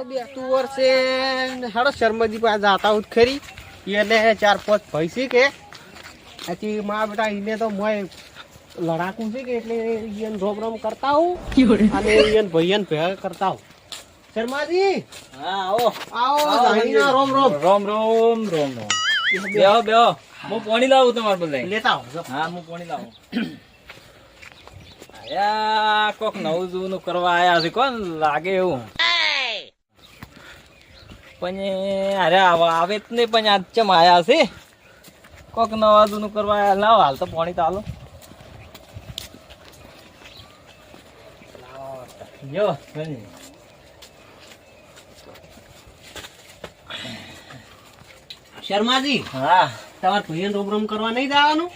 તો બેસતું વર્ષે હાડો શર્માજી પાસે જાતા હું ખરી. એને ચાર પાંચ ભૈસી કે. પછી મા બેટા એને તો મોય લડાકું છે કે એટલે એને રોમ રોમ કરતા હું. અને એને ભાઈયાને ભેગા કરતા હું. શર્માજી? હા આવો. આવો જાણીના રોમ રોમ. રોમ રોમ રોમ રોમ. બેહો બેહો. હું પાણી લાવું તમારે બધા લેતા આવો હા હું પાણી લાવું. કોક નવું જૂનું કરવા આયા છે. કોણ લાગે એવું? પણ અરે આવે જ નહીં પણ આજ ચમ આવ્યા છે? કોક નવા જૂનું કરવા લાવ હાલ તો પાણી તો હાલો. જો શર્માજી હા. તમારે ભાઈયાને રોમ રોમ કરવા નહીં જવાનું?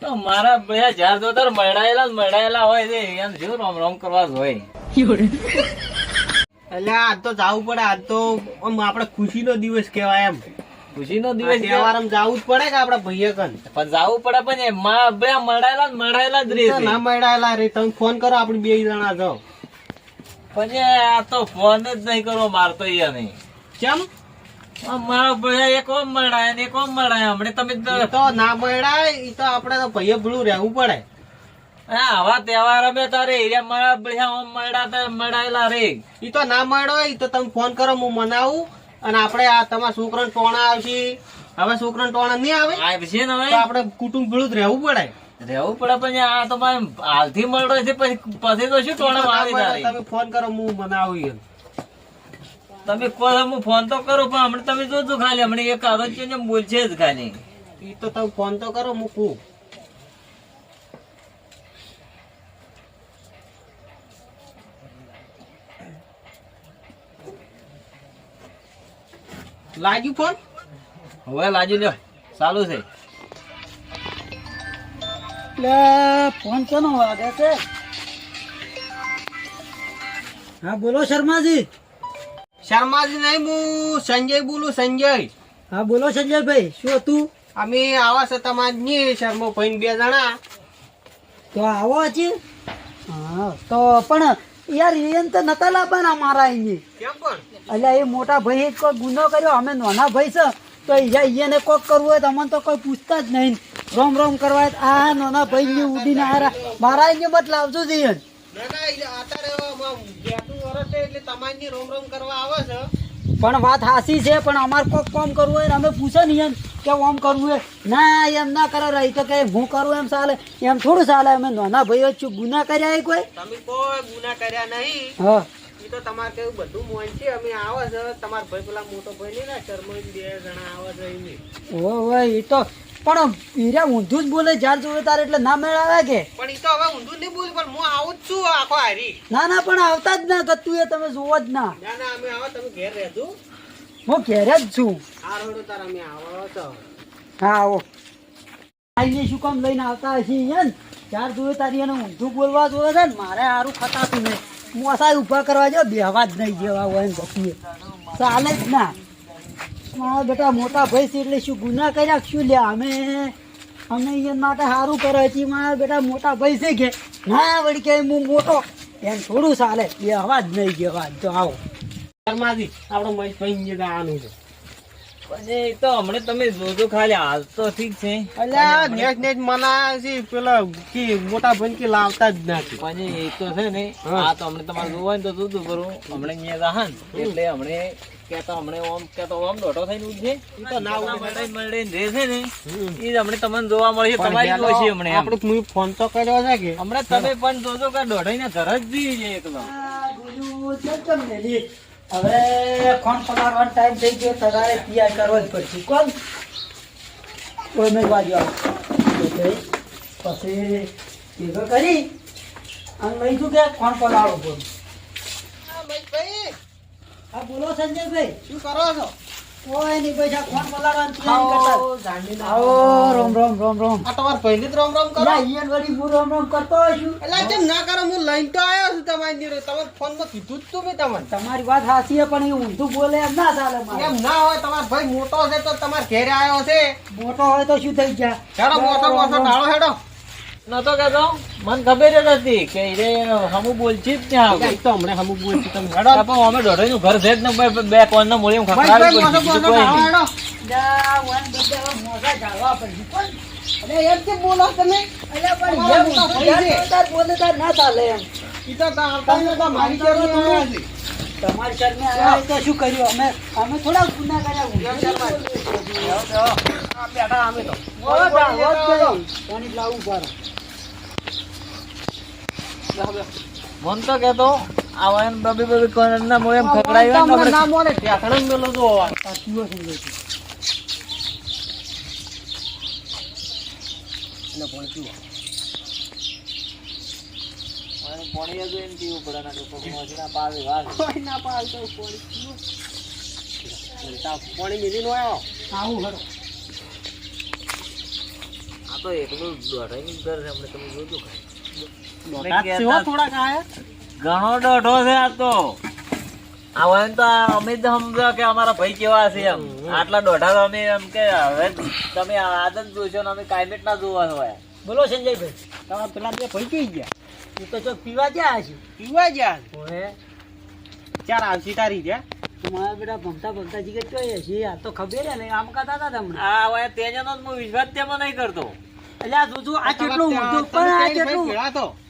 તો મારા બે જ્યાં જો તાર મળાયેલા જ મળાયેલા હોય છે. એમ જો રોમ રોમ કરવા જ હોય? એટલે આજ તો જવું પડે આજ તો આમ ખુશી નો દિવસ કેવાય એમ. ખુશી નો દિવસ તહેવારમાં જવું જ પડે કે આપડા ભાઈ કન પણ જવું પડે પણ એ માં મળાયેલા જ મળાયેલા જ તો રહેશે. ના મળાયેલા રે તમે ફોન કરો આપણે બે જણા જાઓ. પણ આ તો ફોન જ નહીં કરવો મારતો એ નહીં. કેમ? મારા ભાઈ એક ઓમ મળાય એક ઓમ મળાય હમણે તમે તો- ના મળાય એ તો આપડે તો ભાઈએ ભૂલું રહેવું પડે. આવા તહેવાર અમે તારે એરિયા મારા બધા મળ્યા મળાયેલા રે. એ તો ના મળ્યો એ તો તમે ફોન કરો હું મનાવું. અને આપણે આ તમારા છોકરાને ટોણા આવશે. હવે છોકરાને ટોણા નહીં આવે? આવશે ને હવે? આપણે કુટુંબ ભેળું જ રહેવું પડે. રહેવું પડે પણ આ તો હાલથી મળ્યો છે પછી પછી તો શું ટોણા આવી તમે ફોન કરો હું મનાવું એમ. તમે કહો હું ફોન તો કરો પણ હમણાં તમે જોજો ખાલી હમણાં એક આરોગ્ય બોલશે જ ખાલી. એ તો તમે ફોન તો કરો હું કહું. લાગ્યું ફોન? હવે લાજી લ્યો. ચાલુ છે. એટલે ફોન કોનો વાગે છે? હા બોલો શર્માજી. શર્માજી નહીં હું સંજય બોલું સંજય. હા બોલો સંજયભાઈ શું હતું? અમે આવા છે તમારી શર્મો ભાઈ બે જણા. તો આવો હજી? હા તો પણ યાર એમ તો નતા લાવવાના મારા અહીંયા એટલે એ મોટા ભાઈ કોઈ ગુનો કર્યો. અમે નાના ભાઈ છે. તો એને કોક કરવું હોય તો અમને તો કોઈ પૂછતા જ નહીં. રોમ રોમ કરવા આ નાના ભાઈ ને ઉડીને આરા મારા અહીંયા મત લાવજો જઈએ એટલે તમારી રોમ રોમ કરવા આવે છે પણ વાત હાસી છે પણ અમારે કોક કોમ કરવું હોય અમે પૂછે નહીં એમ કે ઓમ કરવું હોય. ના એમ ના કરે રહી તો કે હું કરું એમ ચાલે એમ થોડું ચાલે અમે નાના ભાઈઓ છું. ગુના કર્યા કોઈ? તમે કોઈ ગુના કર્યા નહીં. હા. એ તો તમારે કેવું બધું મોન છે. અમે આવે છે તમારા ભાઈ પેલા મોટો ભાઈ નહીં ને શર્મો બે જણા આવે છે એમની ઓ ભાઈ એ તો પણ હીરા ઊંધું જ બોલે જાર જોડે તારે એટલે ના મેળાવે કે? પણ એ તો હવે ઊંધું નહીં બોલ પણ હું આવું જ છું આખો હારી. ના ના પણ આવતા જ ના કતું એ તમે જોવો જ ના. ના ના અમે આવો તમે ઘેર રહેજો. હું ઘેરે જ છું. આ રોડ તાર અમે આવો તો હા આવો. આઈને શું કામ લઈને આવતા હશે ઈયન ચાર જોવે તારી એને ઊંધું બોલવા જોવે છે ને મારે સારું ખતાતું નહીં હું અસાય ઊભા કરવા જો બેહવા જ નહીં જેવા હોય ને ચાલે જ ના. મારા બેટા મોટા ભાઈ છે એટલે શું ગુના કર્યા કે શું લ્યા અમે? અમે અહીંયા માટે સારું કરે છે મારા બેટા મોટા ભાઈ છે કે ના વળી કે હું મોટો. એમ થોડું ચાલે. એ અવાજ નહીં જેવા તો આવો. શર્માજી આપણો મહેશ ભાઈ ને જવાનું છે. પણ એ તો હમણાં તમે જોજો ખાલી હાલ તો ઠીક છે. આ નેટ નેટ મના છે. પેલા કે મોટા ભાઈ કે લાવતા જ નથી પણ એ તો છે ને આ તો હમણાં તમારે જોવા હોય ને તો જોતું કરું હમણાં અહીંયા જાહન એટલે હમણે કેતો હમણે ઓમ કેતો ઓમ દોઢો થઈને ઉઠશે ઈ તો ના ઉડે. મળે મળે છે ને. એ હમણે તમને જોવા મળશે. તમારી જોશે હમણે આપણે હું ફોન તો કર્યો છે કે? હમણાં તમે પણ જોજો કે દોઢાઈ ઘર જ જઈએ છે એકલો આ બધું ચમચમ મેલી. હવે કોણ પગારવાનો ટાઈમ થઈ ગયો. તમારે તૈયાર કરવો જ પડશે. કોણ? કોઈ મેં બાજુ આવો. પછી ભેગો કરી અને કે કોણ પગારો બોલ હા બોલો સંજયભાઈ. શું કરો છો? કોઈ નહીં પૈસા કોણ પગારવાનું તૈયારી કરતા. આવો. રોમ રોમ રોમ રોમ. આ તમારા ભાઈને જ રોમ રોમ કરો? ના, ઈયન વળી હું રોમ રોમ કરતો છું. એટલે કેમ ના કરો? હું લઈને તો આવ્યો છું તમારી જોડે તમે ફોનમાં કીધું જ તું મેં તમને. તમારી વાત સાચી છે પણ એ ઊંધું બોલે એમ ના ચાલે મારે. એમ ના હોય? તમારો ભાઈ મોટો છે તો તમારે ઘેરે આવ્યો છે. મોટો હોય તો શું થઈ ગયા? હેડો મોટો મોટો ઢાળો હેડો. નતો કહેતો. મને ખબર જ હતી કે રે હમું બોલછી જ ત્યાં એક તો હમણાં અમુક બોલ તમે. હેડો પણ અમે દોઢાઈનું ઘર છે ને બે બે કોણના મૂળિયું ખખડાવી કોઈ નહીં. વન બધે હવે મોઢા ઢાળવા પડશે. અરે એમ કેમ બોલો તમે? અલ્યા પણ. તાર બોલે તાર ના ચાલે એમ. ઈ તો તા- તો મારી જરૂર તમારી શરમે આવ્યા તો શું કર્યું? અમે અમે થોડા ગુના કર્યા. આ બેઠા અમે તો. મોઢા ઢાળવા જ પડે. પાણી લાવવું પડે બેહો, બેહો. મન તો કેતો આવાન બબી બબી કોણના ના મોય એમ હોય ને ના મોને, ઢેકણું મેલો જો થઈ ગયો છે. એટલે પણ પીવો. મને પાણી જ એને પીવું પડે ના તો મોજીના પાવે. કોઈ ના પાણી પીવો. એટલે તાવ પાણી આવ્યો. આવું હરો આ તો છે હમણાં તમે જોજો ખાલી. ઘણો દોઢો છે આ તો. આવો તો અમે જ સમજો કે અમારા ભાઈ કેવા છે એમ. આટલા દોઢા અમે એમ કે હવે તમે આદત જોશો ને અમે કાયમેટ ના જોવા હોય. બોલો સંજયભાઈ. તમારા પેલા બે ભાઈ જોઈ ગયા? એ તો જો પીવા ગયા છે. પીવા ગયા? ઓહે. ચાર આવશે તારી ત્યાં. મારા બેટા ભમતા ભમતા જીગર જોઈએ છે? આ તો ખબર હે ને આમ કહેતા હતા તમને. આ હવે તેજનો જ હું વિશ્વાસ તેમાં નહીં કરતો. એટલે આ જોજો આ કેટલું ઊંધું પણ આ કેટલું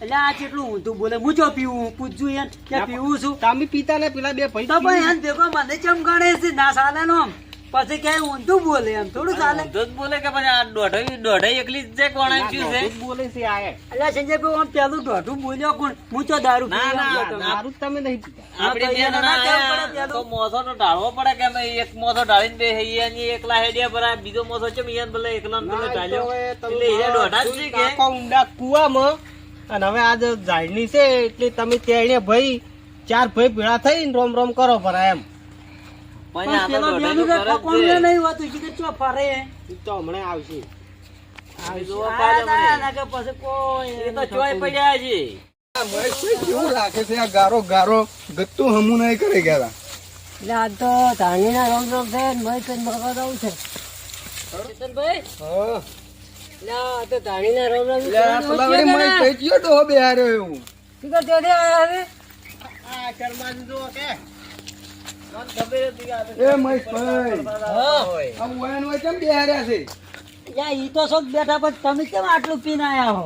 એટલે આ કેટલું ઊંધું બોલે હું જો પીવું પૂછજું એમ કે પીવું છું. તમે પીતા ને પેલા બે ભાઈ તો ભાઈ એમ ભેગો મને ચમ ગણે છે ના સાલા નો આમ. પછી કે ઊંધું બોલે એમ? થોડું ચાલે. ઊંધું જ બોલે કે પછી આ દોઢાઈ દોઢાઈ એકલી જ છે કોણ એમ શું છે? બોલે છે આ એટલે સંજય ભાઈ આમ પેલું દોઢું બોલ્યો કોણ? હું તો દારૂ ના, ના, દારૂ તમે નહીં પીતા આપડી તો ના કહેવું તો. મોસો નો ઢાળવો પડે કે અમે એક મોસો ઢાળીને બે હૈયા ની એકલા હેડિયા પર આ બીજો મોસો છે ઈયાને ભલે એકલો ને તો હવે તમે એટલે એ દોઢા જ છે કે? કાકા ઊંડા કુવામાં. અને હવે આજ ઝાડની છે એટલે તમે તેણે ભાઈ ચાર ભાઈ ભેળા થઈને રોમ રોમ કરો ભરા એમ. ગારો ગારો ગત્તું હમું નહીં કરે ગયા એટલે આ તો ધાણીના રોમ રોમ છે ને મય કઈ આવું છે. ચેતનભાઈ? હા. તો ધાણીના રોમ રોમ ગયો ડોહો બેહાર્યો એવું. શું કરતો આ શર્માજી જુઓ કે મને ખબર હતી કે આ તો એ મહેશભાઈ. આ વયન હોય કેમ બેહાર્યા છે? યા ઈ તો શોખ બેઠા પણ તમે કેમ આટલું પીને આયા હો?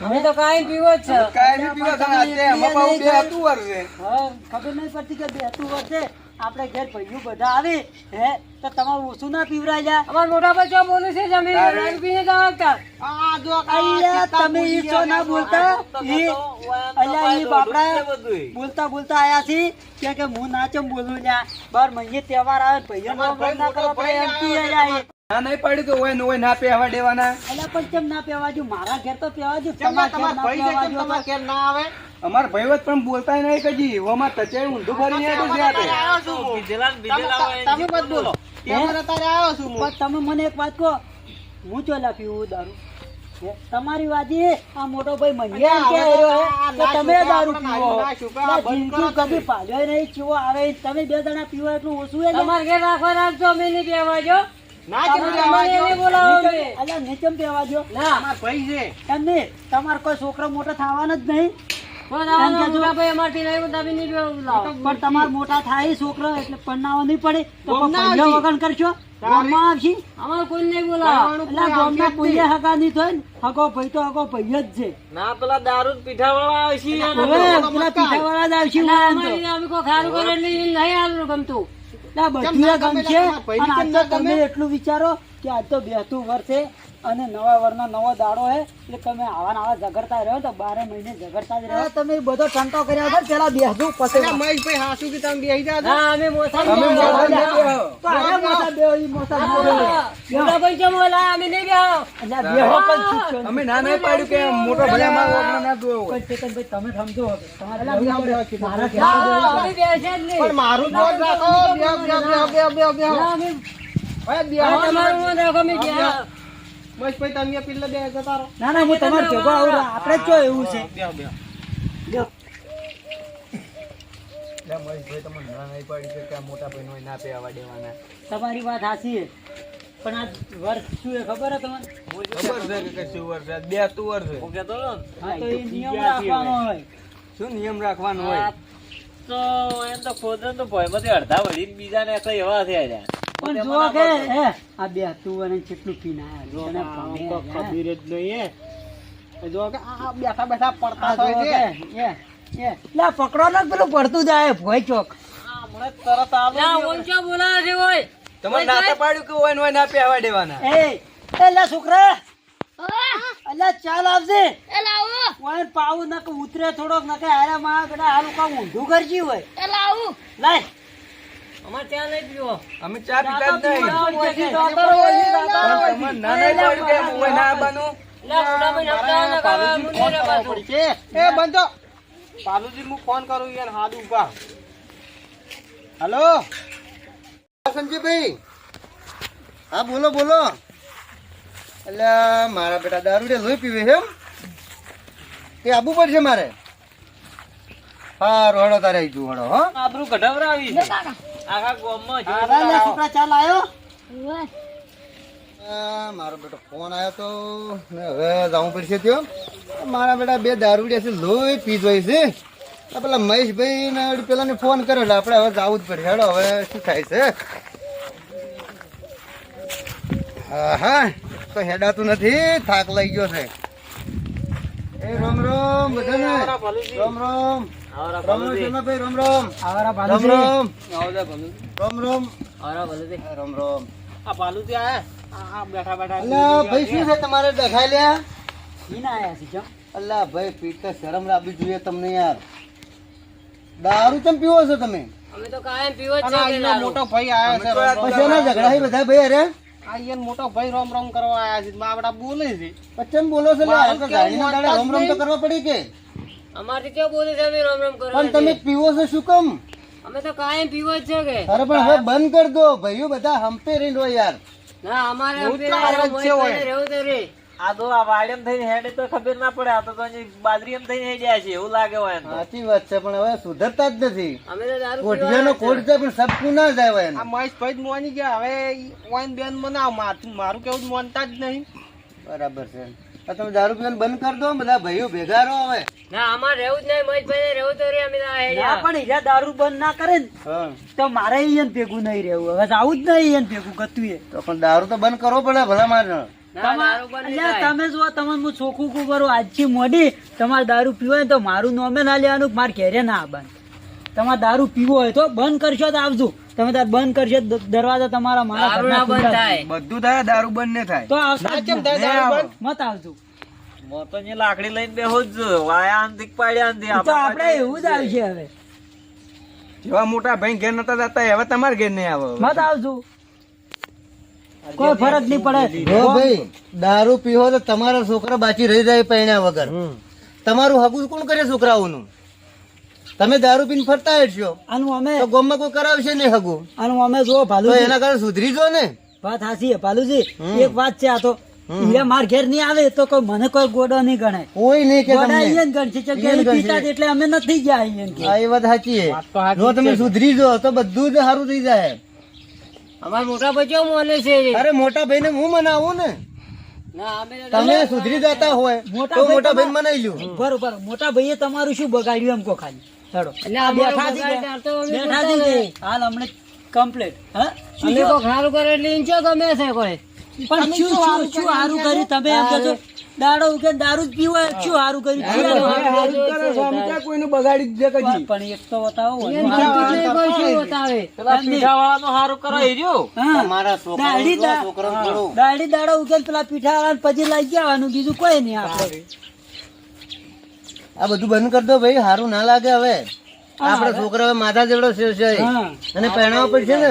અમે તો કાઈ પીવો જ છે. કાઈ નહીં પીવા પાછું બે હતું વર્ષે હા, ખબર નહીં પડતી કે બેઠું વર્ષે આપણે ઘેર ભાઈઓ બધા આવે હે તો તમારું ઓછું ના પીવરાય જા. અમાર મોટા બચ્ચા બોલે છે? જમીન તારે- પીને જાવતા આ જો અલ્યા તમે ઈ છો ના બોલતા? ઈ અલ્યા ઈ બાપડા બોલતા બોલતા આયા છી કે કે હું ના ચમ બોલું લ્યા. બાર મહિને તહેવાર આવે ભાઈઓ નો ભાઈ ના કરવા પડે એમ પી જાય. ના નહીં પડી તો વય હોય ના પહેવા દેવાના. એટલે પણ કેમ ના પહેવાજો મારા ઘેર તો ભાઈ કેમ પહેવાજો તમારા ઘેર ના આવે? અમાર ભાઈવત પણ બોલતા નહીં કજી અમાર તચે ઊંધું છે આ તે. ને તમે મત બોલો. ત્યાં અત્યારે આવ્યો છું પણ તમે મને એક વાત કહો. હું ચોલા પીવું દારૂ? તમારી વાજી આ મોટો ભાઈ મંડિયા કે કે તમે દારૂ પીવો. ના છૂટા, આ એટલે બંધ કરો જિંદગી કદી પાડ્યો નહીં ચીવો આવે તમે બે જણા પીવો એટલું ઓછું એટલે તમારે ઘેર રાખવા રાખજો અમે. નહીં પીવાજો જો તમારે કોઈ છોકરો મોટો થવાનો જ નહીં. પણ તમારે મોટા થાય છોકરો એટલે પરણાવો નહીં પડે. તો ગોમના પહેલો આવશે. વગન કરશો? ગામમાં આવશે અમારે કોઈ નહીં બોલાવો. એટલે ગામના કોઈએ હગા નહીં થાય ને હગો ભાઈ તો હગો ભાઈ જ છે. ના પેલા દારૂ પીઠા વાળા આવશે હવે પેલા પીઠાવાળા જ આવશે એટલે. અમે કોઈ ખારું કરે નહીં ગમતું. આ બધું ગમશે અને? તમે વિચારો કે આજ તો બેઠું વર્ષે અને નવા વરના નવો દાડો હે એટલે તમે આવા ને આવા ઝઘડતા રહ્યો તો બારે મહિને ઝઘડતા જ રહ્યો તમે બધો ટંટો કર્યા વગર પેલા બેસવું પછી મહેશભાઈ હાસુ કે તમે બેસી જાઓ હા અમે મોસા તમે મોસા બેહો. તો અરે મોટા બેહો, ઈ મોસા. મોટા ભાઈ કેમ બોલા અમે નહીં બેહો. એટલે બેહો પણ શીખશો અમે ના ના પાડ્યું કે મોટો ભાઈ માં ઓગણ ના દો હોય. ચેતન ભાઈ તમે સમજો હવે. તમારે મારા અમે. બેસે જ નહીં. પણ મારું જ નોટ રાખો. બેહો, બેહો, બેહો, બેહો, બેહો, અમે તમારું મોં રાખો અમે બેહો. મહેશભાઈ તમે પેલા બે જતા રહો. ના ના હું તમારે ભેગો આવું આપણે જો એવું છે. તમારી વાત સાચી પણ આ વર્ષ શું એ ખબર તમને? ખબર છે કે કશું વર્ષ બે તુવર છે. હું તો એ નિયમ રાખવાનો હોય. શું નિયમ રાખવાનો હોય? તો એમ તો ખોદન તો ભોયમાંથી અડધા વળીને બીજાને કઈ એવા થયા. પણ જો કે હે. આ બે તું અને કેટલું પીને હે. ખબીર જ નહીં હે. જો કે આ બેઠા બેઠા પડતા હોય છે. એ. લે પકડો ને પેલું પડતું જાય ભોય ચોક. હમણાં તરત આવે. ઓંચા બોલાવે છે ઓય. તમારે નાતા પાડ્યું કે ઓય નોય ના પહેવા દેવાના? એ એ લે છોકરા. અલ્યા ચાલ આવજે. એ લાવો. ઓય પાવું નક ઉતરે થોડોક નકે હારે માં બેટા હાલ કામ ઊંધું કરજી હોય એ લાવું. લાય. અમાર ત્યાં નહીં પીવો. અમે ચા પીતા જ નહીં. ના નહીં પાડ્યું કે ના એ પાલુજી હું ફોન કરું યાર ઊભા. હલો? સંજીભાઈ હા બોલો બોલો. એટલે મારા બેટા દારૂ રે લોહી પીવે છે એમ? તે આવવું પડશે મારે? હા રોડો તારે આવી જુઓ હડો હો. આબરૂ કઢાવરાવી છે. આખા ગામમાં મારો બેટો ફોન આવ્યો તો ને હવે જવું પડશે ત્યો. મારા બેટા બે દારૂડિયા છે લોહી પી જોઈ છે. આ પેલા મહેશભાઈ ને પેલા ને ફોન કર્યો એટલે આપણે હવે જવું જ પડશે. હેડો હવે શું થાય છે? હા હા તો હેડાતું નથી થાક લઈ ગયો છે. એ રામ રામ બધાને. રામ રામ. રામ રામ શર્માભાઈ રામ રામ. આવરા ભાલુજી રામ. આવજે રામ રામ. આવરા ભલુજી. રામ રામ. આ પાલુજી આયા? આ આ બેઠા બેઠા અલ્યા ભાઈ શું છે. તમારે દેખાય લ્યા? ઈને આયા છે જો અલ્લા ભાઈ પીતે શરમ રાખવી જોઈએ તમને યાર. દારૂ કેમ પીવો છો તમે? અમે તો કાયમ પીવો જ છે. મોટો ભાઈ આયા છે પછી ના ઝઘડા બધા ભાઈ અરે? આ ઈયન મોટો ભાઈ રોમ રોમ કરવા આયા છે મા બોલે છે. પછી બોલો છે લે આ તો ગાડીના કેવું દાડે રોમ રોમ તો કરવા પડી કે? અમારે કે બોલે છે અમે રોમ રોમ કરવા પણ તમે પીવો છો શું કમ? અમે તો કાયમ પીવો જ છે કે. અરે પણ હવે બંધ કરી દો ભાઈઓ બધા હંપે રહી લો યાર. ના અમારે. રહેવું તો રે. આ તો આ વાડીમ થઈને હેડે તો ખબર ના પડે આ તો બાજરી એમ થઈને હેડ્યા છે એવું લાગે હોય સાચી વાત છે પણ હવે સુધરતા જ નથી. અમે તો દારૂ કોઠિયાનો કોટ જાય પણ સબકુ ના જાય હોય આ મહેશ ભાઈ જ મોની ગયા હવે ઓઈન બેન મનાવ મારું કેવું માનતા જ નહીં. બરાબર છે. આ તમે દારૂ પીવાનું બંધ કરી દો બધા ભાઈઓ ભેગા રહો હવે. ના અમારે રહેવું જ નહીં મહેશભાઈ રહેવું તો રે અમે ના પણ હીરા દારૂ બંધ ના કરે ને તો મારે ઈયન ભેગું નહીં રહેવું. હવે આવું જ નહીં ઈયન ભેગું ગતું એ તો પણ દારૂ તો બંધ કરવો પડે ભલા મારે તમે જો તમે હું ચોખ્ખું કરું આજથી મોડી તમારે દારૂ પીવો હોય તો મારું નોમે ના લેવાનું મારે ઘેરે ના બંધ. તમારે દારૂ પીવો હોય તો બંધ કરશો તો આવજો. તમે તાર બંધ કરશો દરવાજા તમારા મારા ના બંધ થાય. બધું થાય દારૂ બંધ ને થાય. તો આવતા કેમ થાય દારૂ બંધ? મત આવજો. મોતો ની લાકડી લઈને બેહો જ. વાયા અંતિક પાડ્યા. તો આપણે એવું જ આવશે હવે. જેવા મોટા ભાઈ ઘેર નતા જતા હવે તમારે ઘેર નહીં આવે. મત આવજો. કોઈ ફરક નહીં પડે. હો ભાઈ દારૂ પીવો તો તમારા છોકરા બાકી રહી જાય પૈણ્યા વગર. તમારું હગું કોણ કરે છોકરાઓનું? તમે દારૂ પીને ફરતા હશો. અને અમે તો ગોમમાં કોઈ કરાવશે નહીં હગું અને અમે જો તો એના કારણે સુધરી જો ને? વાત હાચી છે ભાલુજી. એક વાત છે આ તો. એ માર ઘેર નહીં આવે તો કોઈ મને કોઈ ગોડો નહીં ગણાય કોઈ નહીં કે ગોડા તમને. ઈયન ગણશે કે પીતા એટલે અમે નથી ગયા અહીંયા આ એ વાત સાચી જો તમે સુધરી જો તો બધું જ સારું થઈ જાય. અમારા મોટા ભાઈ કેવું માને છે? અરે મોટા ભાઈને હું મનાવું ને? ના અમે તો તમે સુધરી જતા હોય મોટા તો ભાઈ મોટા ભાઈ મનાઈ લ્યો. બરોબર મોટા ભાઈએ તમારું શું બગાડ્યું એમ કો ખાલી? તો. કે? હાલ હમણે કમ્પ્લીટ હા? અમે? કોઈ ખારું કરે એટલે ઇન્ચો ગમે છે કોઈ. પણ શું શું શું સારું કર્યું? તમે એમ કહો દાડો ઉગે દારૂ જ પીવો શું હારું કર્યું? ક્યાં કોઈનું બગાડી જ પણ પણ એક તો બતાવો હારું કરો દા- દાઢી દાડો ઉગે પેલા પીઠા વાળા પછી લઈ જવાનું બીજું કોઈ નહીં આપણે આ બધું બંધ કરી દો ભાઈ સારું ના લાગે હવે. આપડે છોકરા માથા જેવડો છે. અને પહેણાવ પડશે ને?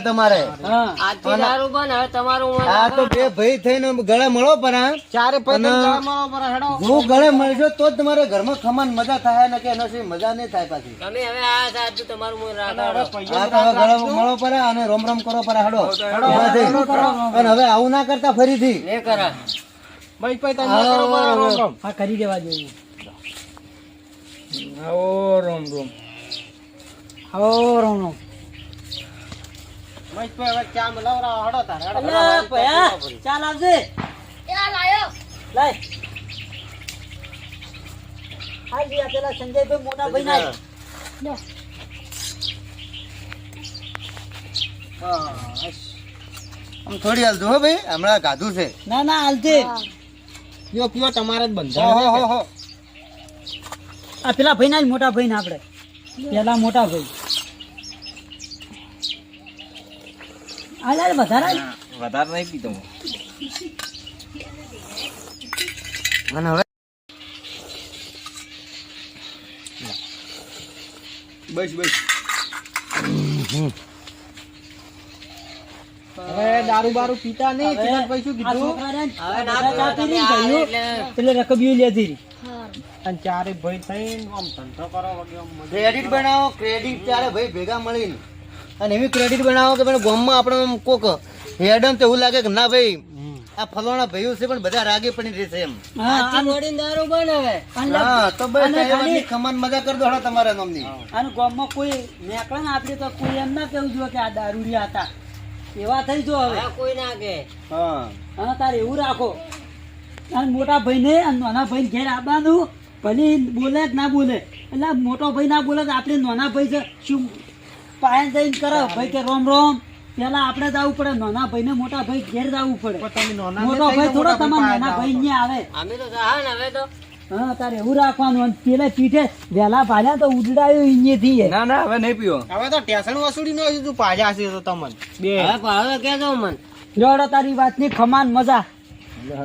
તમારે. હા. આજથી દારૂ બંધ હવે તમારું મન આ તો બે ભાઈ થઈને ગળે મળો પણ ચારે ભાઈ અને- તમે જવામાં પર હેડો. જો ગળે મળશો તો જ તમારે ઘરમાં ખમાન મજા થાય ને કે એનો મજા નહીં થાય પાછી. તમે હવે આયા તમારું મન રાખો. આ તો હવે ગળે મળો પડે અને રોમ રોમ કરો પડે હડો. અને હવે આવું ના કરતા ફરીથી. કરી. દેવા જેવું આવો રોમ રોમ હો રોમ રોમ મહેશભાઈ હવે ચા મલાવરા હડો તાર હેડો. ભયા ચાલ આવજે લાય આ ગયા પેલા સંજયભાઈ મોટા ભાઈ ના આમ થોડી હાલ હો ભાઈ હમણાં ગાધું છે ના ના હાલજે પીઓ તમારે જ હો હો છે. હો આ પેલા ભાઈ ના મોટા ભાઈ ના આપણે. પેલા મોટા ભાઈ. આ વધારે વધારે નહીં પીતો હું. હવે બસ બસ. હવે દારૂ બારૂ પીતા નહીં હવે ચિરાગભાઈ શું કીધું? હવે ના એટલે રકબીઓ લેતી રહી. અને ચારે ભાઈ થઈને આમ ધંધો કરો વગેરે ક્રેડિટ બનાવો ક્રેડિટ ત્યારે ભાઈ ભેગા મળીને. અને એવી ક્રેડિટ બનાવો કે ભાઈ ગામમાં આપણે કોક હેડન તો એવું લાગે કે ના ભાઈ આ ફલાણા ભાઈઓ છે પણ બધા રાગે પડી રહેશે એમ. હા, આથી દારૂ બનાવે હા તો બસ ખમાન મજા કરી દો તમારા નામની અને ગામમાં કોઈ નેકળે ને આપડે તો કોઈ એમ ના કેવું જોઈએ કે આ દારૂડિયા હતા. એવા થઈ જો હવે. હવે કોઈ ના કે હા. અને તારે એવું રાખો. અને મોટા ભાઈને અને નાના ભાઈ ઘેર આવવાનું. ભલે બોલે કે ના બોલે. એટલે મોટો ભાઈ ના બોલે તો આપણે નાના ભાઈ છે શું પાયા જઈને કરો? ભાઈ કે રોમ રોમ. પેલા આપણે જવું પડે નાના ભાઈને મોટા ભાઈ ઘેર જવું પડે. પણ તમે નાના મોટો ભાઈ થોડો તમારા નાના ભાઈ ને આવે. અમે તો હવે તો હા તારે એવું રાખવાનું. પેલા પીઠે વેલા ભાલ્યા તો ઉડડાયું અહીંયાથી ના ના હવે નહીં પીવો. હવે તો ટેશન વસૂલી નો તું પાજા છે તો તમને. બે. હવે કેજો મન. જોડો તારી વાતની ખમાન મજા.